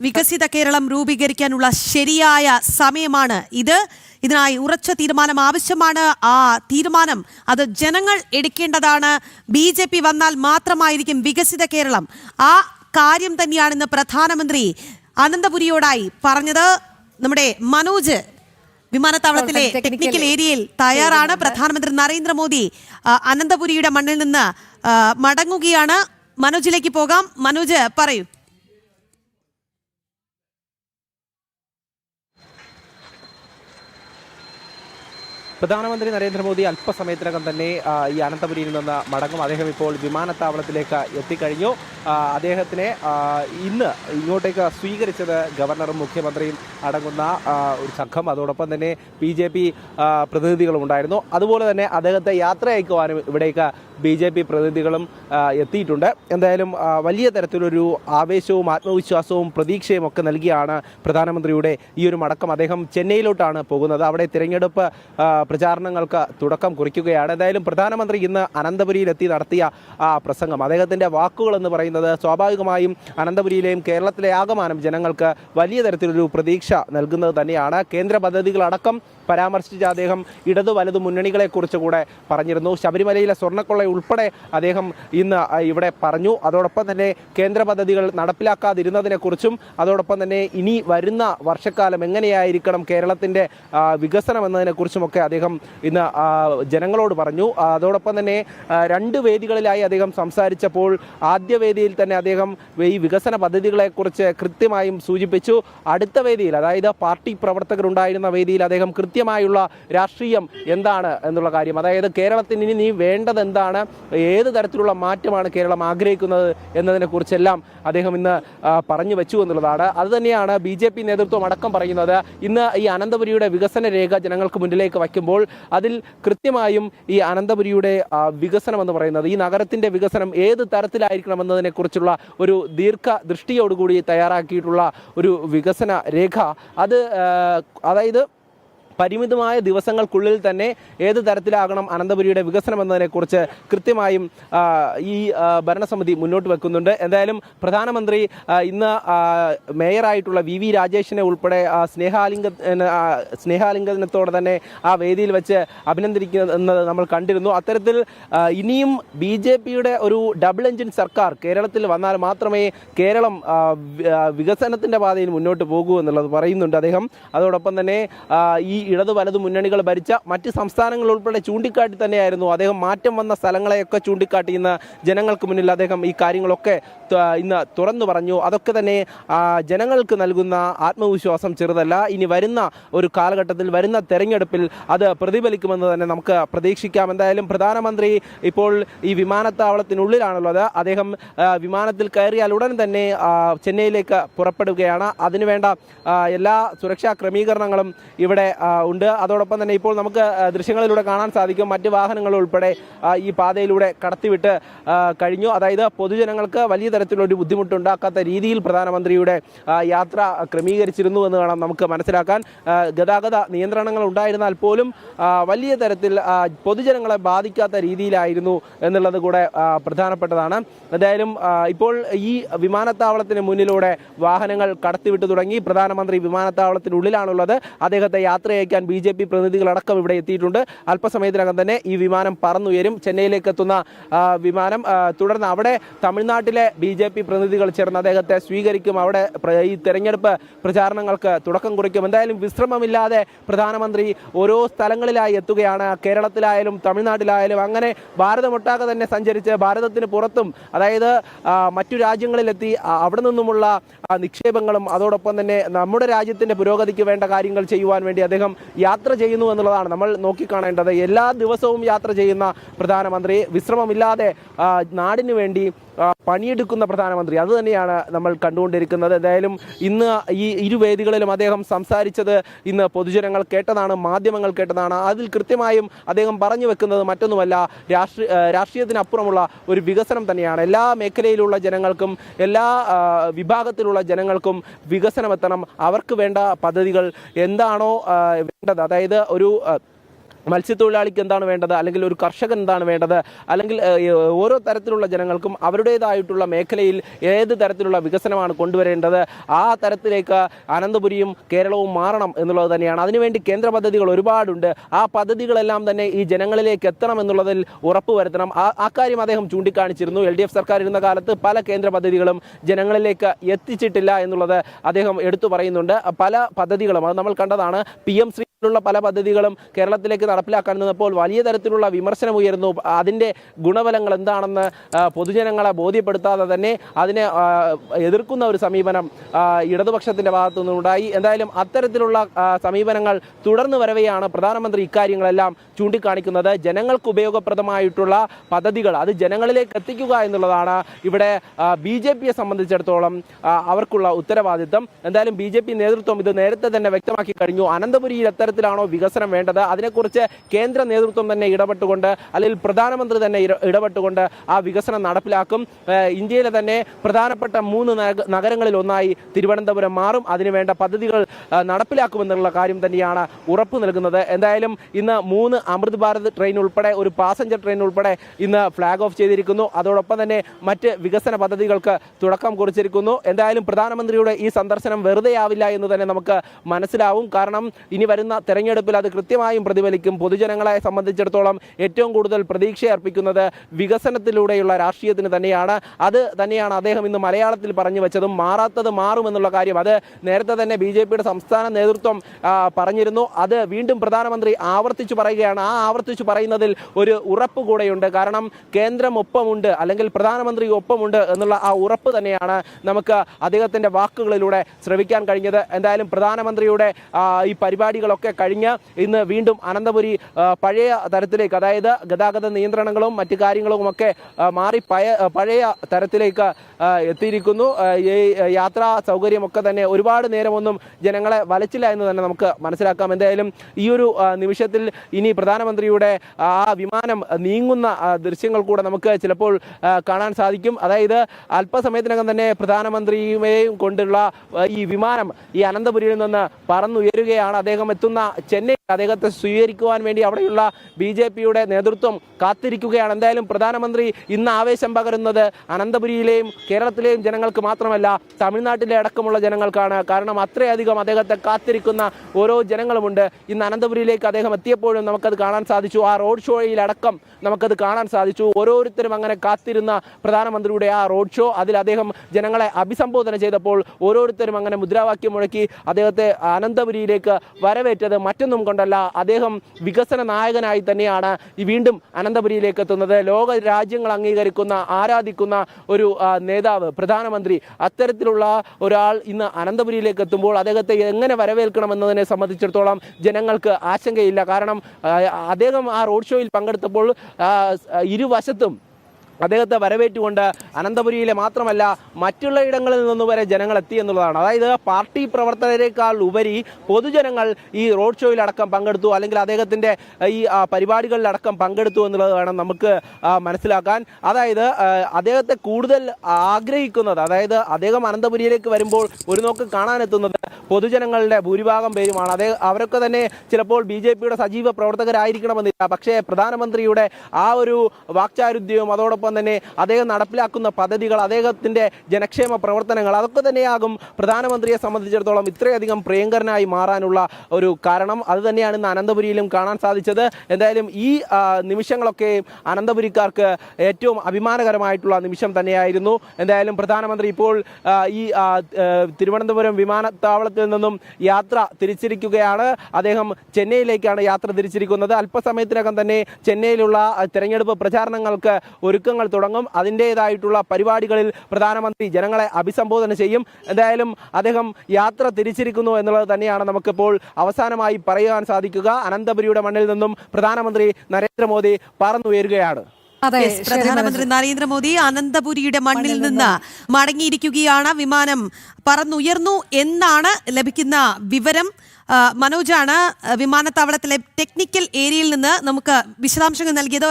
വികസിത കേരളം രൂപീകരിക്കാനുള്ള ശരിയായ സമയമാണ് ഇത്. ഇതിനായി ഉറച്ച തീരുമാനം ആവശ്യമാണ്. ആ തീരുമാനം അത് ജനങ്ങൾ എടുക്കേണ്ടതാണ്. ബി ജെ പി വന്നാൽ മാത്രമായിരിക്കും വികസിത കേരളം. ആ കാര്യം തന്നെയാണ് ഇന്ന് പ്രധാനമന്ത്രി അനന്തപുരിയോടായി പറഞ്ഞത്. നമ്മുടെ മനോജ് വിമാനത്താവളത്തിലെ ടെക്നിക്കൽ ഏരിയയിൽ തയ്യാറാണ്. പ്രധാനമന്ത്രി നരേന്ദ്രമോദി അനന്തപുരിയുടെ മണ്ണിൽ നിന്ന് മടങ്ങുകയാണ്. മനോജിലേക്ക് പോകാം. മനോജ് പറയൂ. പ്രധാനമന്ത്രി നരേന്ദ്രമോദി അല്പസമയത്തിനകം തന്നെ ഈ അനന്തപുരിയിൽ നിന്ന് മടങ്ങും. അദ്ദേഹം ഇപ്പോൾ വിമാനത്താവളത്തിലേക്ക് എത്തിക്കഴിഞ്ഞു. അദ്ദേഹത്തിനെ ഇന്ന് ഇങ്ങോട്ടേക്ക് സ്വീകരിച്ചത് ഗവർണറും മുഖ്യമന്ത്രിയും അടങ്ങുന്ന ഒരു സംഘം. അതോടൊപ്പം തന്നെ ബി ജെ പി പ്രതിനിധികളും ഉണ്ടായിരുന്നു. അതുപോലെ തന്നെ അദ്ദേഹത്തെ യാത്ര അയക്കുവാനും ഇവിടേക്ക് ബി ജെ പി പ്രതിനിധികളും എത്തിയിട്ടുണ്ട്. എന്തായാലും വലിയ തരത്തിലൊരു ആവേശവും ആത്മവിശ്വാസവും പ്രതീക്ഷയും ഒക്കെ നൽകിയാണ് പ്രധാനമന്ത്രിയുടെ ഈ ഒരു മടക്കം. അദ്ദേഹം ചെന്നൈയിലോട്ടാണ് പോകുന്നത്. അവിടെ തിരഞ്ഞെടുപ്പ് പ്രചാരണങ്ങൾക്ക് തുടക്കം കുറിക്കുകയാണ്. എന്തായാലും പ്രധാനമന്ത്രി ഇന്ന് അനന്തപുരിയിലെത്തി നടത്തിയ പ്രസംഗം. അദ്ദേഹത്തിന്റെ വാക്കുകൾ എന്ന് പറയുന്നത് സ്വാഭാവികമായും അനന്തപുരിയിലെയും കേരളത്തിലെ ആകമാനം ജനങ്ങൾക്ക് വലിയ തരത്തിലൊരു പ്രതീക്ഷ നൽകുന്നത് തന്നെയാണ്. കേന്ദ്ര പദ്ധതികളടക്കം പരാമർശിച്ച അദ്ദേഹം ഇടതു വലതു മുന്നണികളെക്കുറിച്ച് കൂടെ പറഞ്ഞിരുന്നു. ശബരിമലയിലെ സ്വർണക്കൊള്ള ഉൾപ്പെടെ അദ്ദേഹം ഇന്ന് ഇവിടെ പറഞ്ഞു. അതോടൊപ്പം തന്നെ കേന്ദ്ര പദ്ധതികൾ നടപ്പിലാക്കാതിരുന്നതിനെക്കുറിച്ചും അതോടൊപ്പം തന്നെ ഇനി വരുന്ന വർഷക്കാലം എങ്ങനെയായിരിക്കണം കേരളത്തിന്റെ വികസനം എന്നതിനെക്കുറിച്ചുമൊക്കെ അദ്ദേഹം ഇന്ന് ജനങ്ങളോട് പറഞ്ഞു. അതോടൊപ്പം തന്നെ രണ്ട് വേദികളിലായി അദ്ദേഹം സംസാരിച്ചപ്പോൾ ആദ്യ വേദിയിൽ തന്നെ അദ്ദേഹം ഈ വികസന പദ്ധതികളെക്കുറിച്ച് കൃത്യമായും സൂചിപ്പിച്ചു. അടുത്ത വേദിയിൽ അതായത് പാർട്ടി പ്രവർത്തകരുണ്ടായിരുന്ന വേദിയിൽ അദ്ദേഹം കൃത്യമായുള്ള രാഷ്ട്രീയം എന്താണ് എന്നുള്ള കാര്യം. അതായത് കേരളത്തിന് ഇനി നീ വേണ്ടത് എന്താണ്? ഏത് തരത്തിലുള്ള മാറ്റമാണ് കേരളം ആഗ്രഹിക്കുന്നത് എന്നതിനെക്കുറിച്ചെല്ലാം അദ്ദേഹം ഇന്ന് പറഞ്ഞു വെച്ചു എന്നുള്ളതാണ്. അതുതന്നെയാണ് ബി ജെ പി നേതൃത്വം അടക്കം പറയുന്നത്. ഇന്ന് ഈ അനന്തപുരിയുടെ വികസന രേഖ ജനങ്ങൾക്ക് മുന്നിലേക്ക് വയ്ക്കുമ്പോൾ അതിൽ കൃത്യമായും ഈ അനന്തപുരിയുടെ വികസനം എന്ന് പറയുന്നത് ഈ നഗരത്തിന്റെ വികസനം ഏത് തരത്തിലായിരിക്കണം എന്നതിനെക്കുറിച്ചുള്ള ഒരു ദീർഘ ദൃഷ്ടിയോടുകൂടി തയ്യാറാക്കിയിട്ടുള്ള ഒരു വികസന രേഖ. അത് അതായത് പരിമിതമായ ദിവസങ്ങൾക്കുള്ളിൽ തന്നെ ഏത് തരത്തിലാകണം അനന്തപുരിയുടെ വികസനം എന്നതിനെക്കുറിച്ച് കൃത്യമായും ഈ ഭരണസമിതി മുന്നോട്ട് വെക്കുന്നുണ്ട്. എന്തായാലും പ്രധാനമന്ത്രി ഇന്ന് മേയറായിട്ടുള്ള വി വി രാജേഷിനെ ഉൾപ്പെടെ സ്നേഹാലിംഗ സ്നേഹാലിംഗനത്തോടെ തന്നെ ആ വേദിയിൽ വെച്ച് അഭിനന്ദിക്കുന്നത് നമ്മൾ കണ്ടിരുന്നു. അത്തരത്തിൽ ഇനിയും ബി ജെ പിയുടെ ഒരു ഡബിൾ എഞ്ചിൻ സർക്കാർ കേരളത്തിൽ വന്നാൽ മാത്രമേ കേരളം വികസനത്തിന്റെ പാതയിൽ മുന്നോട്ട് പോകൂ എന്നുള്ളത് പറയുന്നുണ്ട് അദ്ദേഹം. അതോടൊപ്പം തന്നെ ഈ ഇടതു വലതു മുന്നണികൾ ഭരിച്ച മറ്റ് സംസ്ഥാനങ്ങൾ ഉൾപ്പെടെ ചൂണ്ടിക്കാട്ടി തന്നെയായിരുന്നു അദ്ദേഹം മാറ്റം വന്ന സ്ഥലങ്ങളെയൊക്കെ ചൂണ്ടിക്കാട്ടി ഇന്ന് ജനങ്ങൾക്ക് മുന്നിൽ അദ്ദേഹം ഈ കാര്യങ്ങളൊക്കെ ഇന്ന് തുറന്നു പറഞ്ഞു. അതൊക്കെ തന്നെ ജനങ്ങൾക്ക് നൽകുന്ന ആത്മവിശ്വാസം ചെറുതല്ല. ഇനി വരുന്ന ഒരു കാലഘട്ടത്തിൽ വരുന്ന തെരഞ്ഞെടുപ്പിൽ അത് പ്രതിഫലിക്കുമെന്ന് തന്നെ നമുക്ക് പ്രതീക്ഷിക്കാം. എന്തായാലും പ്രധാനമന്ത്രി ഇപ്പോൾ ഈ വിമാനത്താവളത്തിനുള്ളിലാണുള്ളത് അദ്ദേഹം വിമാനത്തിൽ കയറിയാൽ ഉടൻ തന്നെ ചെന്നൈയിലേക്ക് പുറപ്പെടുകയാണ്. അതിനുവേണ്ട എല്ലാ സുരക്ഷാ ക്രമീകരണങ്ങളും ഇവിടെ ഉണ്ട്. അതോടൊപ്പം തന്നെ ഇപ്പോൾ നമുക്ക് ദൃശ്യങ്ങളിലൂടെ കാണാൻ സാധിക്കും. മറ്റ് വാഹനങ്ങൾ ഉൾപ്പെടെ ഈ പാതയിലൂടെ കടത്തിവിട്ട് കഴിഞ്ഞു. അതായത് പൊതുജനങ്ങൾക്ക് വലിയ തരത്തിലൊരു ബുദ്ധിമുട്ടുണ്ടാക്കാത്ത രീതിയിൽ പ്രധാനമന്ത്രിയുടെ യാത്ര ക്രമീകരിച്ചിരുന്നു എന്ന് വേണം നമുക്ക് മനസ്സിലാക്കാൻ. ഗതാഗത നിയന്ത്രണങ്ങൾ ഉണ്ടായിരുന്നാൽ പോലും വലിയ തരത്തിൽ പൊതുജനങ്ങളെ ബാധിക്കാത്ത രീതിയിലായിരുന്നു എന്നുള്ളത് കൂടെ പ്രധാനപ്പെട്ടതാണ്. എന്തായാലും ഇപ്പോൾ ഈ വിമാനത്താവളത്തിന് മുന്നിലൂടെ വാഹനങ്ങൾ കടത്തിവിട്ടു തുടങ്ങി. പ്രധാനമന്ത്രി വിമാനത്താവളത്തിനുള്ളിലാണുള്ളത്. അദ്ദേഹത്തെ യാത്ര അയക്കാൻ ബി ജെ പി പ്രതിനിധികളടക്കം ഇവിടെ എത്തിയിട്ടുണ്ട്. അല്പസമയത്തിനകം തന്നെ ഈ വിമാനം പറന്നുയരും. ചെന്നൈയിലേക്ക് എത്തുന്ന വിമാനം തുടർന്ന് അവിടെ തമിഴ്നാട്ടിലെ ബി ജെ പി പ്രതിനിധികൾ ചേർന്ന് അദ്ദേഹത്തെ സ്വീകരിക്കും. അവിടെ ഈ തെരഞ്ഞെടുപ്പ് പ്രചാരണങ്ങൾക്ക് തുടക്കം കുറിക്കും. എന്തായാലും വിശ്രമമില്ലാതെ പ്രധാനമന്ത്രി ഓരോ സ്ഥലങ്ങളിലായി എത്തുകയാണ്. കേരളത്തിലായാലും തമിഴ്നാട്ടിലായാലും അങ്ങനെ ഭാരതമൊട്ടാകെ തന്നെ സഞ്ചരിച്ച് ഭാരതത്തിന് പുറത്തും അതായത് മറ്റു രാജ്യങ്ങളിലെത്തി അവിടെ നിന്നുമുള്ള നിക്ഷേപങ്ങളും അതോടൊപ്പം തന്നെ നമ്മുടെ രാജ്യത്തിന്റെ പുരോഗതിക്ക് വേണ്ട കാര്യങ്ങൾ ചെയ്യുവാൻ വേണ്ടി അദ്ദേഹം യാത്ര ചെയ്യുന്നു എന്നുള്ളതാണ് നമ്മൾ നോക്കിക്കാണേണ്ടത്. എല്ലാ ദിവസവും യാത്ര ചെയ്യുന്ന പ്രധാനമന്ത്രി. വിശ്രമമില്ലാതെ നാടിനു വേണ്ടി പണിയെടുക്കുന്ന പ്രധാനമന്ത്രി. അത് തന്നെയാണ് നമ്മൾ കണ്ടുകൊണ്ടിരിക്കുന്നത്. എന്തായാലും ഇന്ന് ഈ ഇരുവേദികളിലും അദ്ദേഹം സംസാരിച്ചത് ഇന്ന് പൊതുജനങ്ങൾ കേട്ടതാണ് മാധ്യമങ്ങൾ കേട്ടതാണ്. അതിൽ കൃത്യമായും അദ്ദേഹം പറഞ്ഞു വെക്കുന്നത് മറ്റൊന്നുമല്ല രാഷ്ട്രീയ രാഷ്ട്രീയത്തിനപ്പുറമുള്ള ഒരു വികസനം തന്നെയാണ്. എല്ലാ മേഖലയിലുള്ള ജനങ്ങൾക്കും എല്ലാ വിഭാഗത്തിലുള്ള ജനങ്ങൾക്കും വികസനമെത്തണം. അവർക്ക് വേണ്ട പദ്ധതികൾ എന്താണോ വേണ്ടത്. അതായത് ഒരു മത്സ്യത്തൊഴിലാളിക്ക് എന്താണ് വേണ്ടത്? അല്ലെങ്കിൽ ഒരു കർഷകൻ എന്താണ് വേണ്ടത്? അല്ലെങ്കിൽ ഓരോ തരത്തിലുള്ള ജനങ്ങൾക്കും അവരുടേതായിട്ടുള്ള മേഖലയിൽ ഏത് തരത്തിലുള്ള വികസനമാണ് കൊണ്ടുവരേണ്ടത്? ആ തരത്തിലേക്ക് അനന്തപുരിയും കേരളവും മാറണം എന്നുള്ളത് തന്നെയാണ്. അതിനുവേണ്ടി കേന്ദ്ര പദ്ധതികൾ ഒരുപാടുണ്ട്. ആ പദ്ധതികളെല്ലാം തന്നെ ഈ ജനങ്ങളിലേക്ക് എത്തണം എന്നുള്ളതിൽ ഉറപ്പ് വരുത്തണം. ആ കാര്യം അദ്ദേഹം ചൂണ്ടിക്കാണിച്ചിരുന്നു. എൽ ഡി എഫ് സർക്കാർ ഇരുന്ന കാലത്ത് പല കേന്ദ്ര പദ്ധതികളും ജനങ്ങളിലേക്ക് എത്തിച്ചിട്ടില്ല എന്നുള്ളത് അദ്ദേഹം എടുത്തു പറയുന്നുണ്ട്. പല പദ്ധതികളും അത് നമ്മൾ കണ്ടതാണ്. പി എം ശ്രീ ുള്ള പല പദ്ധതികളും കേരളത്തിലേക്ക് നടപ്പിലാക്കാൻ നിന്നപ്പോൾ വലിയ തരത്തിലുള്ള വിമർശനം ഉയർന്നു അതിന്റെ ഗുണഫലങ്ങൾ എന്താണെന്ന് പൊതുജനങ്ങളെ ബോധ്യപ്പെടുത്താതെ തന്നെ അതിനെ എതിർക്കുന്ന ഒരു സമീപനം ഇടതുപക്ഷത്തിന്റെ ഭാഗത്തു നിന്നുണ്ടായി എന്തായാലും അത്തരത്തിലുള്ള സമീപനങ്ങൾ തുടർന്ന് വരവെയാണ് പ്രധാനമന്ത്രി ഇക്കാര്യങ്ങളെല്ലാം ചൂണ്ടിക്കാണിക്കുന്നത്. ജനങ്ങൾക്ക് ഉപയോഗപ്രദമായിട്ടുള്ള പദ്ധതികൾ അത് ജനങ്ങളിലേക്ക് എത്തിക്കുക എന്നുള്ളതാണ് ഇവിടെ ബി ജെ പിയെ സംബന്ധിച്ചിടത്തോളം അവർക്കുള്ള ഉത്തരവാദിത്തം. എന്തായാലും ബി ജെ പി നേതൃത്വം ഇത് നേരത്തെ തന്നെ വ്യക്തമാക്കി കഴിഞ്ഞു. അനന്തപുരിയിൽ എത്തരത്തിലാണോ വികസനം വേണ്ടത്? അതിനെക്കുറിച്ച് കേന്ദ്ര നേതൃത്വം തന്നെ ഇടപെട്ടുകൊണ്ട് അല്ലെങ്കിൽ പ്രധാനമന്ത്രി തന്നെ ഇടപെട്ടുകൊണ്ട് ആ വികസനം നടപ്പിലാക്കും. ഇന്ത്യയിലെ തന്നെ പ്രധാനപ്പെട്ട മൂന്ന് നഗരങ്ങളിൽ ഒന്നായി തിരുവനന്തപുരം മാറും. അതിനുവേണ്ട പദ്ധതികൾ നടപ്പിലാക്കുമെന്നുള്ള കാര്യം തന്നെയാണ് ഉറപ്പ് നൽകുന്നത്. എന്തായാലും ഇന്ന് മൂന്ന് അമൃത് ഭാരത് ട്രെയിൻ ഉൾപ്പെടെ ഒരു പാസഞ്ചർ ട്രെയിൻ ഉൾപ്പെടെ ഇന്ന് ഫ്ലാഗ് ഓഫ് ചെയ്തിരിക്കുന്നു. അതോടൊപ്പം തന്നെ മറ്റ് വികസന പദ്ധതികൾക്ക് തുടക്കം കുറിച്ചിരിക്കുന്നു. എന്തായാലും പ്രധാനമന്ത്രിയുടെ ഈ സന്ദർശനം വെറുതെ ആവില്ല എന്ന് തന്നെ നമുക്ക് മനസ്സിലാവും. കാരണം ഇനി വരുന്ന തെരഞ്ഞെടുപ്പിൽ അത് കൃത്യമായും പ്രതിഫലിക്കും. പൊതുജനങ്ങളെ സംബന്ധിച്ചിടത്തോളം ഏറ്റവും കൂടുതൽ പ്രതീക്ഷ അർപ്പിക്കുന്നത് വികസനത്തിലൂടെയുള്ള രാഷ്ട്രീയത്തിന് തന്നെയാണ്. അത് തന്നെയാണ് അദ്ദേഹം ഇന്ന് മലയാളത്തിൽ പറഞ്ഞു വെച്ചതും മാറാത്തത് മാറുമെന്നുള്ള കാര്യം. അത് നേരത്തെ തന്നെ ബി സംസ്ഥാന നേതൃത്വം പറഞ്ഞിരുന്നു. അത് വീണ്ടും പ്രധാനമന്ത്രി ആവർത്തിച്ചു പറയുകയാണ്. ആ ആവർത്തിച്ച് പറയുന്നതിൽ ഒരു ഉറപ്പ് കൂടെയുണ്ട്. കാരണം കേന്ദ്രം ഒപ്പമുണ്ട് അല്ലെങ്കിൽ പ്രധാനമന്ത്രി ഒപ്പമുണ്ട് എന്നുള്ള ആ ഉറപ്പ് തന്നെയാണ് നമുക്ക് അദ്ദേഹത്തിന്റെ വാക്കുകളിലൂടെ ശ്രവിക്കാൻ കഴിഞ്ഞത്. എന്തായാലും പ്രധാനമന്ത്രിയുടെ ഈ പരിപാടികളൊക്കെ കഴിഞ്ഞ് ഇന്ന് വീണ്ടും അനന്തപുരി പഴയ തരത്തിലേക്ക് അതായത് ഗതാഗത നിയന്ത്രണങ്ങളും മറ്റ് കാര്യങ്ങളുമൊക്കെ മാറി പയ പഴയ തരത്തിലേക്ക് എത്തിയിരിക്കുന്നു. ഈ യാത്രാ സൗകര്യമൊക്കെ തന്നെ ഒരുപാട് നേരമൊന്നും ജനങ്ങളെ വലച്ചില്ല എന്ന് തന്നെ നമുക്ക് മനസ്സിലാക്കാം. എന്തായാലും ഈ ഒരു നിമിഷത്തിൽ ഇനി പ്രധാനമന്ത്രിയുടെ ആ വിമാനം നീങ്ങുന്ന ദൃശ്യങ്ങൾ കൂടെ നമുക്ക് ചിലപ്പോൾ കാണാൻ സാധിക്കും. അതായത് അല്പസമയത്തിനകം തന്നെ പ്രധാനമന്ത്രിയെയും കൊണ്ടുള്ള ഈ വിമാനം ഈ അനന്തപുരിയിൽ നിന്ന് പറന്നുയരുകയാണ്. അദ്ദേഹം എത്തുന്ന ചെന്നൈ അദ്ദേഹത്തെ സ്വീകരിക്കുവാൻ വേണ്ടി അവിടെയുള്ള ബി ജെ പിയുടെ നേതൃത്വം കാത്തിരിക്കുകയാണ്. എന്തായാലും പ്രധാനമന്ത്രി ഇന്ന് ആവേശം പകരുന്നത് അനന്തപുരിയിലെയും കേരളത്തിലെയും ജനങ്ങൾക്ക് മാത്രമല്ല തമിഴ്നാട്ടിലെ അടക്കമുള്ള ജനങ്ങൾക്കാണ്. കാരണം അത്രയധികം അദ്ദേഹത്തെ കാത്തിരിക്കുന്ന ഓരോ ജനങ്ങളുമുണ്ട്. ഇന്ന് അനന്തപുരിയിലേക്ക് അദ്ദേഹം എത്തിയപ്പോഴും നമുക്കത് കാണാൻ സാധിച്ചു. ആ റോഡ് ഷോയിൽ ഷോയിലടക്കം നമുക്കത് കാണാൻ സാധിച്ചു. ഓരോരുത്തരും അങ്ങനെ കാത്തിരുന്ന പ്രധാനമന്ത്രിയുടെ ആ റോഡ് ഷോ അതിൽ അദ്ദേഹം ജനങ്ങളെ അഭിസംബോധന ചെയ്തപ്പോൾ ഓരോരുത്തരും അങ്ങനെ മുദ്രാവാക്യം മുഴക്കി അദ്ദേഹത്തെ അനന്തപുരിയിലേക്ക് വരവേറ്റത് മറ്റൊന്നും കൊണ്ടല്ല അദ്ദേഹം വികസന നായകനായി തന്നെയാണ് വീണ്ടും അനന്തപുരിയിലേക്ക് എത്തുന്നത്. ലോക രാജ്യങ്ങൾ അംഗീകരിക്കുന്ന ആരാധിക്കുന്ന ഒരു നേതാവ് പ്രധാനമന്ത്രി അത്തരത്തിലുള്ള ഒരാൾ ഇന്ന് അനന്തപുരിയിലേക്ക് എത്തുമ്പോൾ അദ്ദേഹത്തെ എങ്ങനെ വരവേൽക്കണം എന്നതിനെ സംബന്ധിച്ചിടത്തോളം ജനങ്ങൾക്ക് ആശങ്കയില്ല. കാരണം അദ്ദേഹം ആ റോഡ് ഷോയിൽ പങ്കെടുത്തപ്പോൾ ഇരുവശത്തും അദ്ദേഹത്തെ വരവേറ്റുകൊണ്ട് അനന്തപുരിയിലെ മാത്രമല്ല മറ്റുള്ള ഇടങ്ങളിൽ നിന്ന് വരെ ജനങ്ങൾ എത്തി എന്നുള്ളതാണ്. അതായത് പാർട്ടി പ്രവർത്തകരെക്കാൾ ഉപരി പൊതുജനങ്ങൾ ഈ റോഡ് ഷോയിലടക്കം പങ്കെടുത്തു അല്ലെങ്കിൽ അദ്ദേഹത്തിന്റെ ഈ പരിപാടികളിലടക്കം പങ്കെടുത്തു എന്നുള്ളത് വേണം നമുക്ക് മനസ്സിലാക്കാൻ. അതായത് അദ്ദേഹത്തെ കൂടുതൽ ആഗ്രഹിക്കുന്നത് അതായത് അദ്ദേഹം അനന്തപുരിയിലേക്ക് വരുമ്പോൾ ഒരു നോക്ക് കാണാനെത്തുന്നത് പൊതുജനങ്ങളുടെ ഭൂരിഭാഗം പേരുമാണ്. അതേ അവരൊക്കെ തന്നെ ചിലപ്പോൾ ബി ജെ പിയുടെ സജീവ പ്രവർത്തകരായിരിക്കണമെന്നില്ല. പക്ഷേ പ്രധാനമന്ത്രിയുടെ ആ ഒരു വാക്ചാരുദ്യവും അതോടൊപ്പം തന്നെ അദ്ദേഹം നടപ്പിലാക്കുന്ന പദ്ധതികൾ അദ്ദേഹത്തിന്റെ ജനക്ഷേമ പ്രവർത്തനങ്ങൾ അതൊക്കെ തന്നെയാകും പ്രധാനമന്ത്രിയെ സംബന്ധിച്ചിടത്തോളം ഇത്രയധികം പ്രിയങ്കരനായി മാറാനുള്ള ഒരു കാരണം. അത് തന്നെയാണ് ഇന്ന് അനന്തപുരിയിലും കാണാൻ സാധിച്ചത്. എന്തായാലും ഈ നിമിഷങ്ങളൊക്കെ അനന്തപുരിക്കാർക്ക് ഏറ്റവും അഭിമാനകരമായിട്ടുള്ള നിമിഷം തന്നെയായിരുന്നു. എന്തായാലും പ്രധാനമന്ത്രി ഇപ്പോൾ ഈ തിരുവനന്തപുരം വിമാനത്താവളത്തിൽ നിന്നും യാത്ര തിരിച്ചിരിക്കുകയാണ്. അദ്ദേഹം ചെന്നൈയിലേക്കാണ് യാത്ര തിരിച്ചിരിക്കുന്നത്. അല്പസമയത്തിനകം തന്നെ ചെന്നൈയിലുള്ള തെരഞ്ഞെടുപ്പ് പ്രചാരണങ്ങൾക്ക് ഒരുക്കങ്ങൾ തുടങ്ങും. അതിന്റേതായിട്ടുള്ള പരിപാടികളിൽ പ്രധാനമന്ത്രി ജനങ്ങളെ അഭിസംബോധന ചെയ്യും. എന്തായാലും അദ്ദേഹം യാത്ര തിരിച്ചിരിക്കുന്നു എന്നുള്ളത് തന്നെയാണ് നമുക്കിപ്പോൾ അവസാനമായി പറയുവാൻ സാധിക്കുക. അനന്തപുരിയുടെ മണ്ണിൽ നിന്നും പ്രധാനമന്ത്രി നരേന്ദ്രമോദി പറന്നുയരുകയാണ്. അതെ പ്രധാനമന്ത്രി നരേന്ദ്രമോദി അനന്തപുരിയുടെ മണ്ണിൽ നിന്ന് മടങ്ങിയിരിക്കുകയാണ്. വിമാനം പറന്നുയർന്നു എന്നാണ് ലഭിക്കുന്ന വിവരം. മനോജാണ് വിമാനത്താവളത്തിലെ ടെക്നിക്കൽ ഏരിയയിൽ നിന്ന് നമുക്ക് വിശദാംശങ്ങൾ നൽകിയത്.